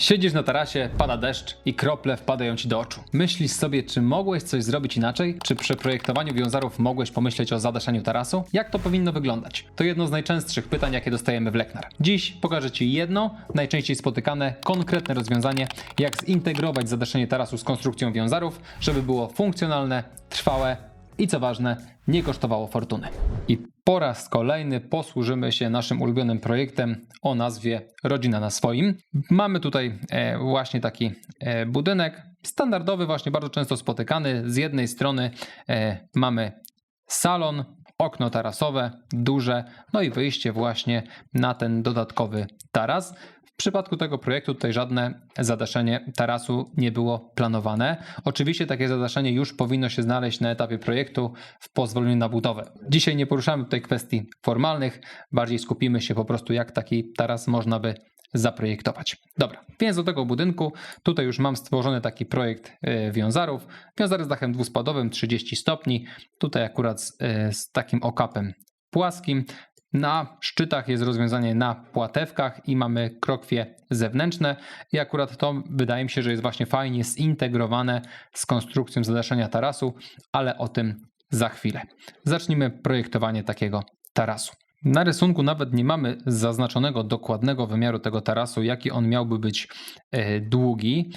Siedzisz na tarasie, pada deszcz i krople wpadają ci do oczu. Myślisz sobie, czy mogłeś coś zrobić inaczej? Czy przy projektowaniu wiązarów mogłeś pomyśleć o zadaszeniu tarasu? Jak to powinno wyglądać? To jedno z najczęstszych pytań, jakie dostajemy w Leknar. Dziś pokażę Ci jedno, najczęściej spotykane, konkretne rozwiązanie, jak zintegrować zadaszenie tarasu z konstrukcją wiązarów, żeby było funkcjonalne, trwałe i co ważne, nie kosztowało fortuny. I po raz kolejny posłużymy się naszym ulubionym projektem o nazwie Rodzina na swoim. Mamy tutaj e, właśnie taki e, budynek, standardowy, właśnie bardzo często spotykany. Z jednej strony e, mamy salon, okno tarasowe, duże, no i wyjście właśnie na ten dodatkowy taras. W przypadku tego projektu tutaj żadne zadaszenie tarasu nie było planowane. Oczywiście takie zadaszenie już powinno się znaleźć na etapie projektu w pozwoleniu na budowę. Dzisiaj nie poruszamy tutaj kwestii formalnych, bardziej skupimy się po prostu jak taki taras można by zaprojektować. Dobra, więc do tego budynku tutaj już mam stworzony taki projekt e, wiązarów. Wiązary z dachem dwuspadowym 30 stopni. Tutaj akurat z, e, z takim okapem płaskim. Na szczytach jest rozwiązanie na płatewkach i mamy krokwie zewnętrzne i akurat to wydaje mi się, że jest właśnie fajnie zintegrowane z konstrukcją zadaszenia tarasu, ale o tym za chwilę. Zacznijmy projektowanie takiego tarasu. Na rysunku nawet nie mamy zaznaczonego dokładnego wymiaru tego tarasu, jaki on miałby być e, długi,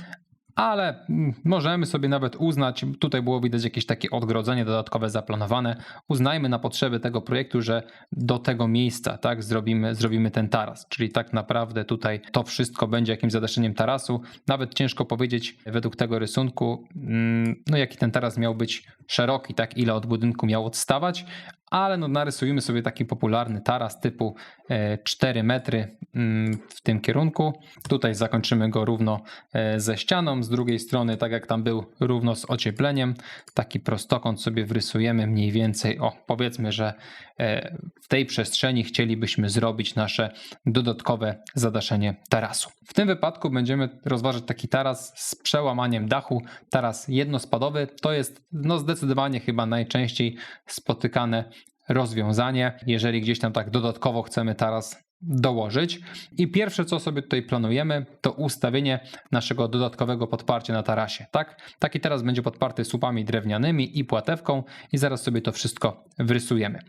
ale mm, możemy sobie nawet uznać, tutaj było widać jakieś takie odgrodzenie dodatkowe zaplanowane. Uznajmy na potrzeby tego projektu, że do tego miejsca tak zrobimy, zrobimy ten taras, czyli tak naprawdę tutaj to wszystko będzie jakimś zadaszeniem tarasu. Nawet ciężko powiedzieć według tego rysunku, mm, no jaki ten taras miał być szeroki, tak ile od budynku miał odstawać, ale no narysujmy sobie taki popularny taras typu e, 4 metry mm, w tym kierunku. Tutaj zakończymy go równo e, ze ścianą, z drugiej strony tak jak tam był równo z ociepleniem. Taki prostokąt sobie wrysujemy mniej więcej, o powiedzmy, że e, w tej przestrzeni chcielibyśmy zrobić nasze dodatkowe zadaszenie tarasu. W tym wypadku będziemy rozważać taki taras z przełamaniem dachu, taras jednospadowy. To jest no zdecydowanie chyba najczęściej spotykane rozwiązanie, jeżeli gdzieś tam tak dodatkowo chcemy taras dołożyć. I pierwsze, co sobie tutaj planujemy, to ustawienie naszego dodatkowego podparcia na tarasie. Tak? Taki teraz będzie podparty słupami drewnianymi i płatewką i zaraz sobie to wszystko wrysujemy.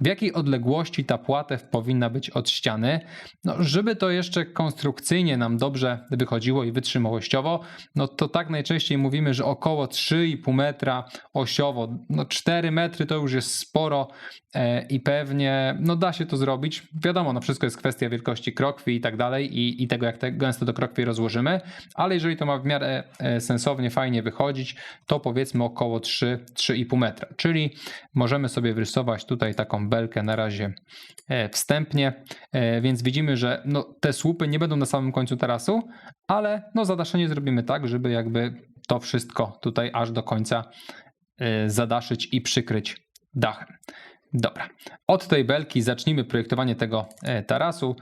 W jakiej odległości ta płatew powinna być od ściany? No, żeby to jeszcze konstrukcyjnie nam dobrze wychodziło i wytrzymałościowo, no to tak najczęściej mówimy, że około 3,5 metra osiowo. No 4 metry to już jest sporo e, i pewnie no da się to zrobić. Wiadomo, no wszystko jest kwestia wielkości krokwi i tak dalej i, i tego jak te gęsto do krokwi rozłożymy, ale jeżeli to ma w miarę e, sensownie, fajnie wychodzić, to powiedzmy około 3-3,5 metra, czyli możemy sobie wrysować tutaj taką belkę na razie e, wstępnie, e, więc widzimy, że no, te słupy nie będą na samym końcu tarasu, ale no zadaszenie zrobimy tak, żeby jakby to wszystko tutaj aż do końca zadaszyć i przykryć dachem. Dobra, od tej belki zacznijmy projektowanie tego e, tarasu.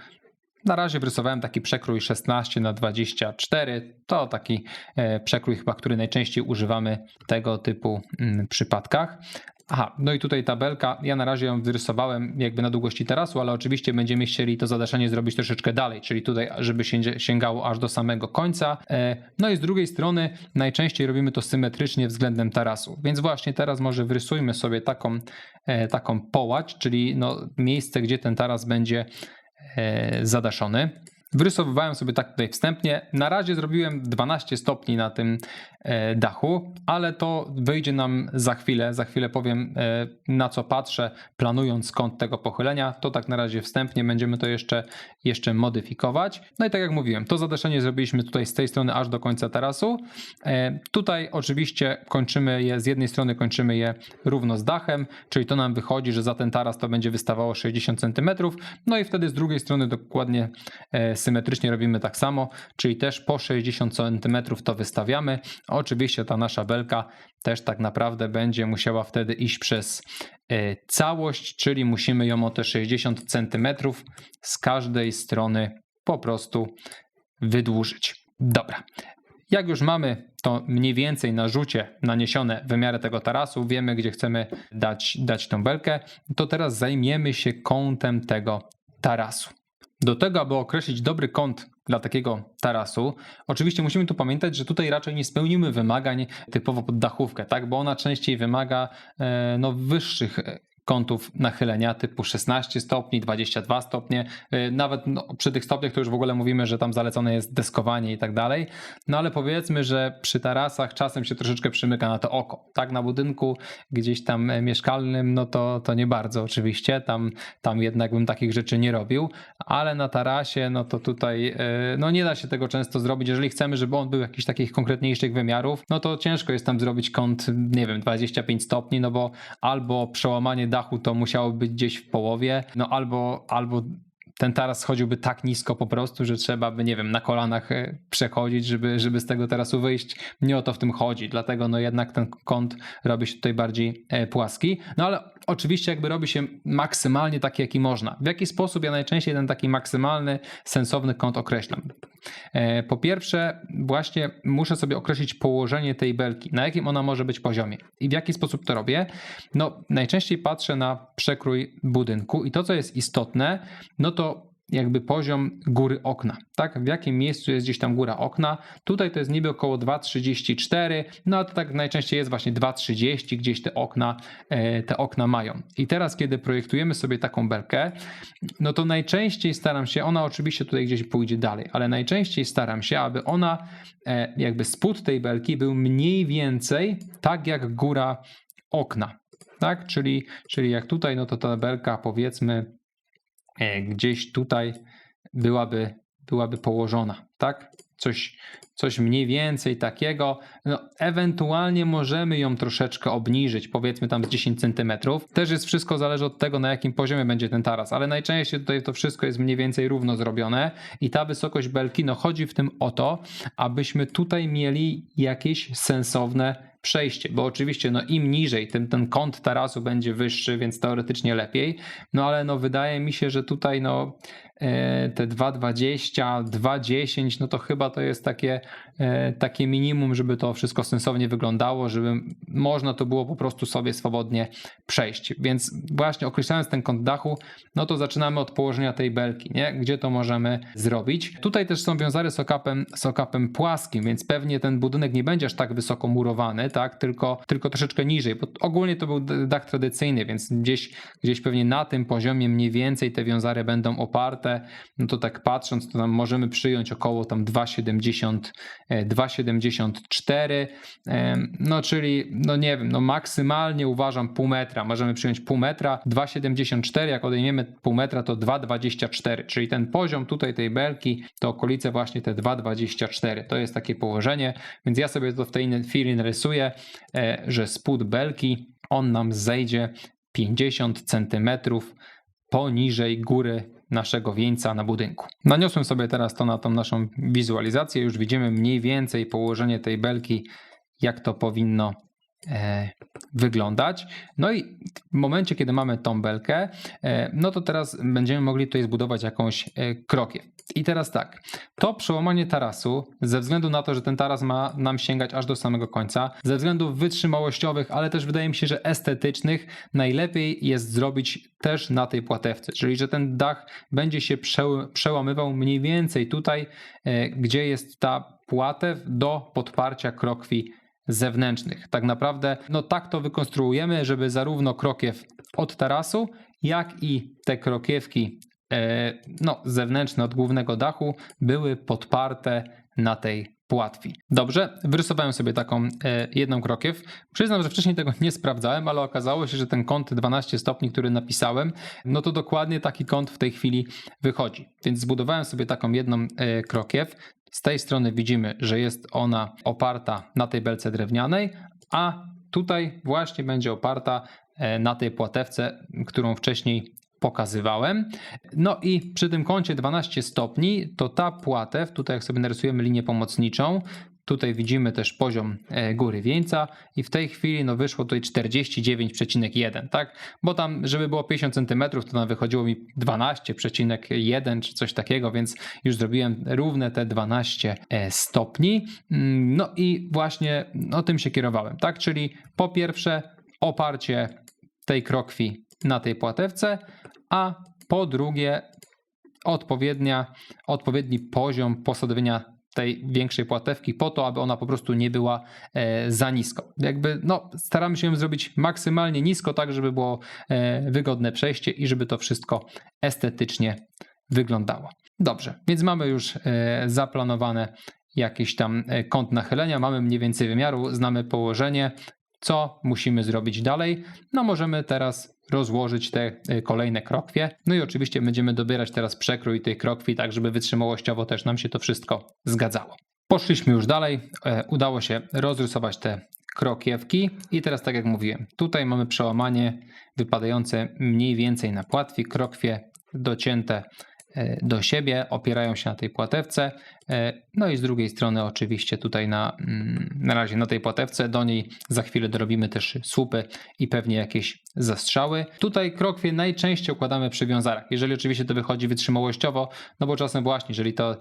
Na razie wrysowałem taki przekrój 16 na 24. To taki e, przekrój chyba, który najczęściej używamy w tego typu mm, przypadkach. Aha, no i tutaj tabelka. Ja na razie ją wyrysowałem jakby na długości tarasu, ale oczywiście będziemy chcieli to zadaszenie zrobić troszeczkę dalej, czyli tutaj, żeby siędzie- sięgało aż do samego końca. E, No i z drugiej strony najczęściej robimy to symetrycznie względem tarasu. Więc właśnie teraz może wrysujmy sobie taką, e, taką połać, czyli no miejsce, gdzie ten taras będzie e, zadaszony. Wyrysowywałem sobie tak tutaj wstępnie. Na razie zrobiłem 12 stopni na tym e, dachu, ale to wyjdzie nam za chwilę. Za chwilę powiem e, na co patrzę, planując kąt tego pochylenia. To tak na razie wstępnie będziemy to jeszcze, jeszcze modyfikować. No i tak jak mówiłem, to zadaszenie zrobiliśmy tutaj z tej strony aż do końca tarasu. E, Tutaj oczywiście kończymy je, z jednej strony kończymy je równo z dachem, czyli to nam wychodzi, że za ten taras to będzie wystawało 60 cm. No i wtedy z drugiej strony dokładnie symetrycznie robimy tak samo, czyli też po 60 cm to wystawiamy. Oczywiście ta nasza belka też tak naprawdę będzie musiała wtedy iść przez e, całość, czyli musimy ją o te 60 cm z każdej strony po prostu wydłużyć. Dobra. Jak już mamy to mniej więcej na rzucie naniesione wymiary tego tarasu, wiemy gdzie chcemy dać, dać tą belkę, to teraz zajmiemy się kątem tego tarasu. Do tego, aby określić dobry kąt dla takiego tarasu. Oczywiście musimy tu pamiętać, że tutaj raczej nie spełnimy wymagań typowo pod dachówkę, tak? bo ona częściej wymaga e, no, wyższych kątów nachylenia typu 16 stopni, 22 stopnie. E, Nawet no, przy tych stopniach to już w ogóle mówimy, że tam zalecone jest deskowanie i tak dalej. No ale powiedzmy, że przy tarasach czasem się troszeczkę przymyka na to oko. Tak, na budynku gdzieś tam e, mieszkalnym, no to, to nie bardzo oczywiście. Tam, tam jednak bym takich rzeczy nie robił, ale na tarasie, no to tutaj e, no nie da się tego często zrobić. Jeżeli chcemy, żeby on był jakichś takich konkretniejszych wymiarów, no to ciężko jest tam zrobić kąt, nie wiem, 25 stopni, no bo albo przełamanie dachu to musiało być gdzieś w połowie, no albo, albo ten taras schodziłby tak nisko po prostu, że trzeba by, nie wiem, na kolanach e, przechodzić, żeby, żeby z tego tarasu wyjść. Nie o to w tym chodzi, dlatego no jednak ten kąt robi się tutaj bardziej e, płaski. No ale oczywiście jakby robi się maksymalnie taki, jaki można. W jaki sposób ja najczęściej ten taki maksymalny, sensowny kąt określam? E, Po pierwsze, właśnie muszę sobie określić położenie tej belki, na jakim ona może być poziomie. I w jaki sposób to robię? No, najczęściej patrzę na przekrój budynku i to, co jest istotne, no to jakby poziom góry okna, tak? W jakim miejscu jest gdzieś tam góra okna. Tutaj to jest niby około 2,34, no a to tak najczęściej jest właśnie 2,30, gdzieś te okna, e, te okna mają. I teraz, kiedy projektujemy sobie taką belkę, no to najczęściej staram się, ona oczywiście tutaj gdzieś pójdzie dalej, ale najczęściej staram się, aby ona, e, jakby spód tej belki był mniej więcej tak jak góra okna, tak? Czyli, czyli jak tutaj, no to ta belka powiedzmy gdzieś tutaj byłaby, byłaby położona, tak? Coś, coś mniej więcej takiego. No, ewentualnie możemy ją troszeczkę obniżyć, powiedzmy tam z 10 cm. Też jest wszystko zależy od tego, na jakim poziomie będzie ten taras, ale najczęściej tutaj to wszystko jest mniej więcej równo zrobione i ta wysokość belki, no chodzi w tym o to, abyśmy tutaj mieli jakieś sensowne przejście, bo oczywiście no im niżej, tym ten kąt tarasu będzie wyższy, więc teoretycznie lepiej, no ale no wydaje mi się, że tutaj no te 2,20, 2,10, no to chyba to jest takie, e, takie minimum, żeby to wszystko sensownie wyglądało, żeby można to było po prostu sobie swobodnie przejść. Więc właśnie określając ten kąt dachu, no to zaczynamy od położenia tej belki, nie? Gdzie to możemy zrobić. Tutaj też są wiązary z okapem, z okapem płaskim, więc pewnie ten budynek nie będzie aż tak wysoko murowany, tak? Tylko, tylko troszeczkę niżej, bo ogólnie to był dach tradycyjny, więc gdzieś, gdzieś pewnie na tym poziomie mniej więcej te wiązary będą oparte. No to tak patrząc, to tam możemy przyjąć około tam 2,70, e, 2,74, em, no czyli, no nie wiem, no maksymalnie uważam pół metra, możemy przyjąć pół metra, 2,74, jak odejmiemy pół metra to 2,24, czyli ten poziom tutaj tej belki to okolice właśnie te 2,24, to jest takie położenie, więc ja sobie to w tej chwili narysuję, e, że spód belki, on nam zejdzie 50 centymetrów poniżej góry naszego wieńca na budynku. Naniosłem sobie teraz to na tą naszą wizualizację, już widzimy mniej więcej położenie tej belki, jak to powinno wyglądać. No i w momencie, kiedy mamy tą belkę, e, no to teraz będziemy mogli tutaj zbudować jakąś e, krokiew. I teraz tak, to przełamanie tarasu, ze względu na to, że ten taras ma nam sięgać aż do samego końca, ze względów wytrzymałościowych, ale też wydaje mi się, że estetycznych, najlepiej jest zrobić też na tej płatewce, czyli że ten dach będzie się przeł- przełamywał mniej więcej tutaj, e, gdzie jest ta płatew do podparcia krokwi zewnętrznych. Tak naprawdę, no tak to wykonstruujemy, żeby zarówno krokiew od tarasu, jak i te krokiewki e, no, zewnętrzne od głównego dachu były podparte na tej płatwi. Dobrze, wyrysowałem sobie taką e, jedną krokiew. Przyznam, że wcześniej tego nie sprawdzałem, ale okazało się, że ten kąt 12 stopni, który napisałem, no to dokładnie taki kąt w tej chwili wychodzi. Więc zbudowałem sobie taką jedną e, krokiew. Z tej strony widzimy, że jest ona oparta na tej belce drewnianej, a tutaj właśnie będzie oparta e, na tej płatewce, którą wcześniej pokazywałem. No i przy tym kącie 12 stopni, to ta płatew, tutaj jak sobie narysujemy linię pomocniczą, tutaj widzimy też poziom e, góry wieńca i w tej chwili no wyszło tutaj 49,1, tak? Bo tam, żeby było 50 cm, to nam wychodziło mi 12,1 czy coś takiego, więc już zrobiłem równe te 12 e, stopni. Mm, No i właśnie o tym się kierowałem, tak? Czyli po pierwsze oparcie tej krokwi na tej płatewce, a po drugie odpowiednia, odpowiedni poziom posadowienia tej większej płatewki po to, aby ona po prostu nie była e, za nisko. Jakby no, staramy się ją zrobić maksymalnie nisko, tak żeby było e, wygodne przejście i żeby to wszystko estetycznie wyglądało. Dobrze, więc mamy już e, zaplanowane jakiś tam kąt nachylenia, mamy mniej więcej wymiaru, znamy położenie, co musimy zrobić dalej. No możemy teraz rozłożyć te e, kolejne krokwie. No i oczywiście będziemy dobierać teraz przekrój tej krokwi, tak żeby wytrzymałościowo też nam się to wszystko zgadzało. Poszliśmy już dalej, e, udało się rozrysować te krokiewki i teraz tak jak mówiłem, tutaj mamy przełamanie wypadające mniej więcej na płatwi, krokwie docięte do siebie, opierają się na tej płatewce. E, No i z drugiej strony oczywiście tutaj na, mm, na razie na tej płatewce, do niej za chwilę dorobimy też słupy i pewnie jakieś zastrzały. Tutaj krokwie najczęściej układamy przy wiązarach, jeżeli oczywiście to wychodzi wytrzymałościowo, no bo czasem właśnie, jeżeli to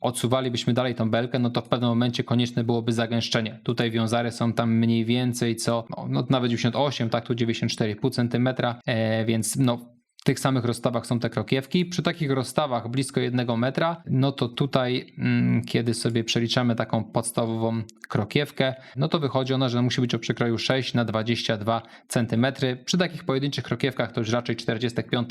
odsuwalibyśmy dalej tą belkę, no to w pewnym momencie konieczne byłoby zagęszczenie. Tutaj wiązary są tam mniej więcej co, no, no nawet 98, tak tu 94,5 cm, e, więc no w tych samych rozstawach są te krokiewki. Przy takich rozstawach blisko jednego metra, no to tutaj, mm, kiedy sobie przeliczamy taką podstawową krokiewkę, no to wychodzi ona, że musi być o przekroju 6 na 22 cm. Przy takich pojedynczych krokiewkach to już raczej 45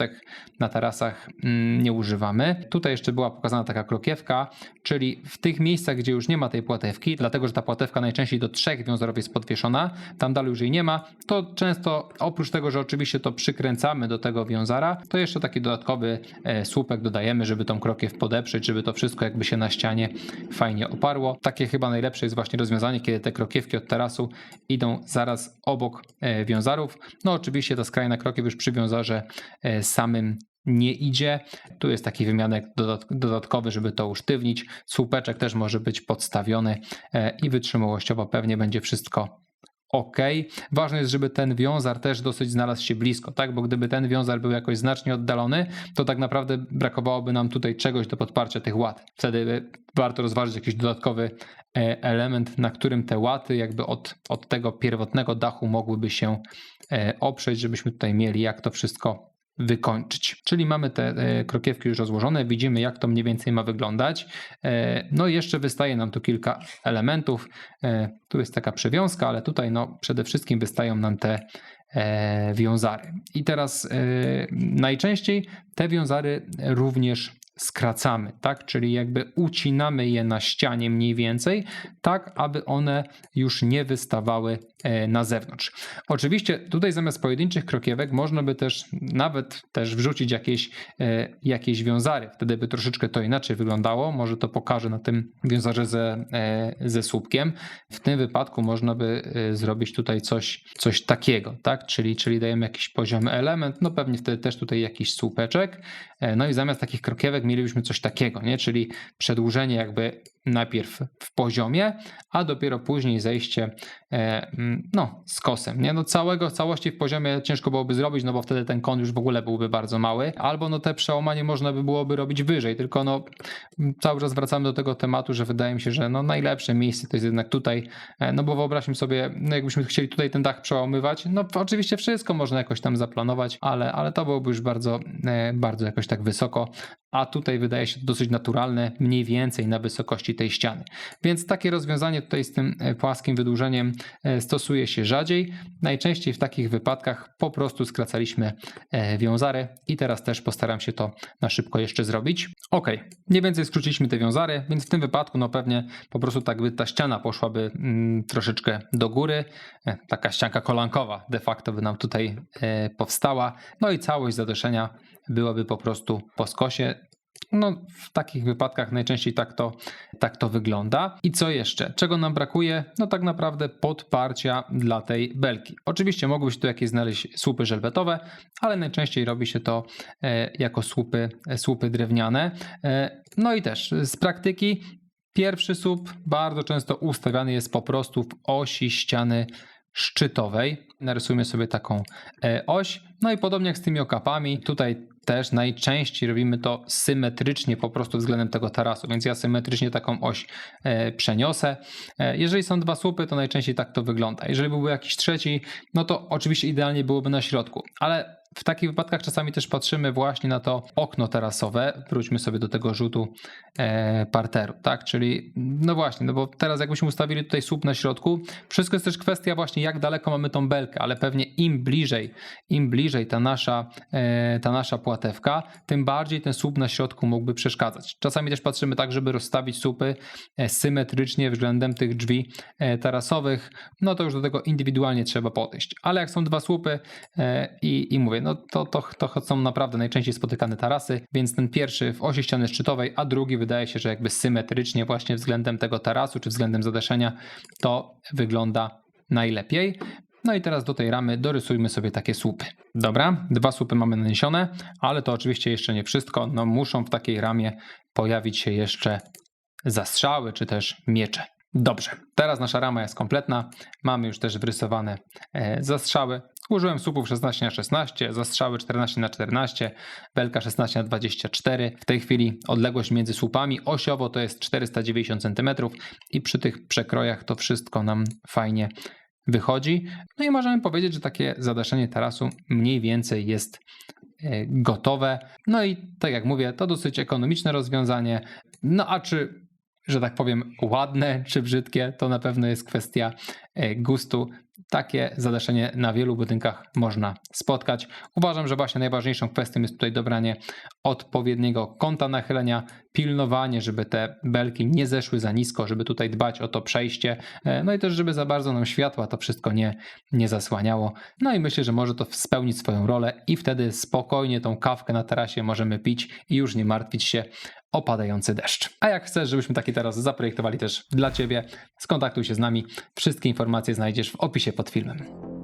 na tarasach mm, nie używamy. Tutaj jeszcze była pokazana taka krokiewka, czyli w tych miejscach, gdzie już nie ma tej płatewki, dlatego że ta płatewka najczęściej do trzech wiązorów jest podwieszona, tam dalej już jej nie ma, to często oprócz tego, że oczywiście to przykręcamy do tego wiązara, to jeszcze taki dodatkowy e, słupek dodajemy, żeby tą krokiew podeprzeć, żeby to wszystko jakby się na ścianie fajnie oparło. Takie chyba najlepsze jest właśnie rozwiązanie, kiedy te krokiewki od tarasu idą zaraz obok e, wiązarów. No oczywiście ta skrajna krokiew już przy wiązarze e, samym nie idzie. Tu jest taki wymianek dodat- dodatkowy, żeby to usztywnić. Słupeczek też może być podstawiony i wytrzymałościowo pewnie będzie wszystko ok. Ważne jest, żeby ten wiązar też dosyć znalazł się blisko, tak? Bo gdyby ten wiązar był jakoś znacznie oddalony, to tak naprawdę brakowałoby nam tutaj czegoś do podparcia tych łat. Wtedy warto rozważyć jakiś dodatkowy e, element, na którym te łaty jakby od, od tego pierwotnego dachu mogłyby się e, oprzeć, żebyśmy tutaj mieli jak to wszystko wykończyć. Czyli mamy te e, krokiewki już rozłożone, widzimy jak to mniej więcej ma wyglądać. E, No i jeszcze wystaje nam tu kilka elementów. E, Tu jest taka przewiązka, ale tutaj no przede wszystkim wystają nam te wiązary. I teraz najczęściej te wiązary również skracamy, tak? Czyli jakby ucinamy je na ścianie mniej więcej, tak aby one już nie wystawały na zewnątrz. Oczywiście tutaj zamiast pojedynczych krokiewek można by też nawet też wrzucić jakieś, e, jakieś wiązary. Wtedy by troszeczkę to inaczej wyglądało. Może to pokażę na tym wiązarze ze, e, ze słupkiem. W tym wypadku można by e, zrobić tutaj coś, coś takiego, tak? Czyli, czyli dajemy jakiś poziomy element, no pewnie wtedy też tutaj jakiś słupeczek. E, No i zamiast takich krokiewek mielibyśmy coś takiego, nie? Czyli przedłużenie jakby najpierw w poziomie, a dopiero później zejście e, mm, no, z kosem. Nie? No całego, całości w poziomie ciężko byłoby zrobić, no bo wtedy ten kąt już w ogóle byłby bardzo mały, albo no te przełamanie można by byłoby robić wyżej, tylko no cały czas wracamy do tego tematu, że wydaje mi się, że no najlepsze miejsce to jest jednak tutaj, e, no bo wyobraźmy sobie, no jakbyśmy chcieli tutaj ten dach przełamywać, no oczywiście wszystko można jakoś tam zaplanować, ale, ale to byłoby już bardzo, e, bardzo jakoś tak wysoko, a tutaj wydaje się dosyć naturalne, mniej więcej na wysokości tej ściany. Więc takie rozwiązanie tutaj z tym e, płaskim wydłużeniem e, stosuje się rzadziej. Najczęściej w takich wypadkach po prostu skracaliśmy e, wiązary i teraz też postaram się to na szybko jeszcze zrobić. Ok, mniej więcej skróciliśmy te wiązary, więc w tym wypadku no pewnie po prostu tak by ta ściana poszłaby mm, troszeczkę do góry. Taka ścianka kolankowa de facto by nam tutaj powstała. No i całość zadeszenia byłaby po prostu po skosie. No, w takich wypadkach najczęściej tak to, tak to wygląda. I co jeszcze? Czego nam brakuje? No tak naprawdę podparcia dla tej belki. Oczywiście mogłyby się tu jakieś znaleźć słupy żelbetowe, ale najczęściej robi się to e, jako słupy, e, słupy drewniane. E, no i też z praktyki pierwszy słup bardzo często ustawiany jest po prostu w osi ściany szczytowej. Narysujmy sobie taką oś. No i podobnie jak z tymi okapami, tutaj też najczęściej robimy to symetrycznie po prostu względem tego tarasu, więc ja symetrycznie taką oś e, przeniosę. E, jeżeli są dwa słupy, to najczęściej tak to wygląda. Jeżeli byłby jakiś trzeci, no to oczywiście idealnie byłoby na środku, ale w takich wypadkach czasami też patrzymy właśnie na to okno tarasowe. Wróćmy sobie do tego rzutu e, parteru, tak? Czyli no właśnie, no bo teraz jakbyśmy ustawili tutaj słup na środku, wszystko jest też kwestia właśnie jak daleko mamy tą belkę, ale pewnie im bliżej, im bliżej ta nasza, e, ta nasza płatewka, tym bardziej ten słup na środku mógłby przeszkadzać. Czasami też patrzymy tak, żeby rozstawić słupy e, symetrycznie względem tych drzwi tarasowych, no to już do tego indywidualnie trzeba podejść. Ale jak są dwa słupy i, i mówię, no to, to, to są naprawdę najczęściej spotykane tarasy, więc ten pierwszy w osi ściany szczytowej, a drugi wydaje się, że jakby symetrycznie właśnie względem tego tarasu czy względem zadaszenia, to wygląda najlepiej. No i teraz do tej ramy dorysujmy sobie takie słupy. Dobra, dwa słupy mamy naniesione, ale to oczywiście jeszcze nie wszystko. No muszą w takiej ramie pojawić się jeszcze zastrzały czy też miecze. Dobrze, teraz nasza rama jest kompletna. Mamy już też wrysowane e, zastrzały. Użyłem słupów 16 na 16, zastrzały 14 na 14, belka 16 na 24. W tej chwili odległość między słupami osiowo to jest 490 cm i przy tych przekrojach to wszystko nam fajnie wychodzi. No i możemy powiedzieć, że takie zadaszenie tarasu mniej więcej jest e, gotowe. No i tak jak mówię, to dosyć ekonomiczne rozwiązanie. No a czy, że tak powiem, ładne czy brzydkie, to na pewno jest kwestia e, gustu. Takie zadaszenie na wielu budynkach można spotkać. Uważam, że właśnie najważniejszą kwestią jest tutaj dobranie odpowiedniego kąta nachylenia, pilnowanie, żeby te belki nie zeszły za nisko, żeby tutaj dbać o to przejście, e, no i też, żeby za bardzo nam światła to wszystko nie, nie zasłaniało. No i myślę, że może to spełnić swoją rolę i wtedy spokojnie tą kawkę na tarasie możemy pić i już nie martwić się o padający deszcz. A jak chcesz, żebyśmy taki teraz zaprojektowali też dla Ciebie, skontaktuj się z nami. Wszystkie informacje znajdziesz w opisie pod filmem.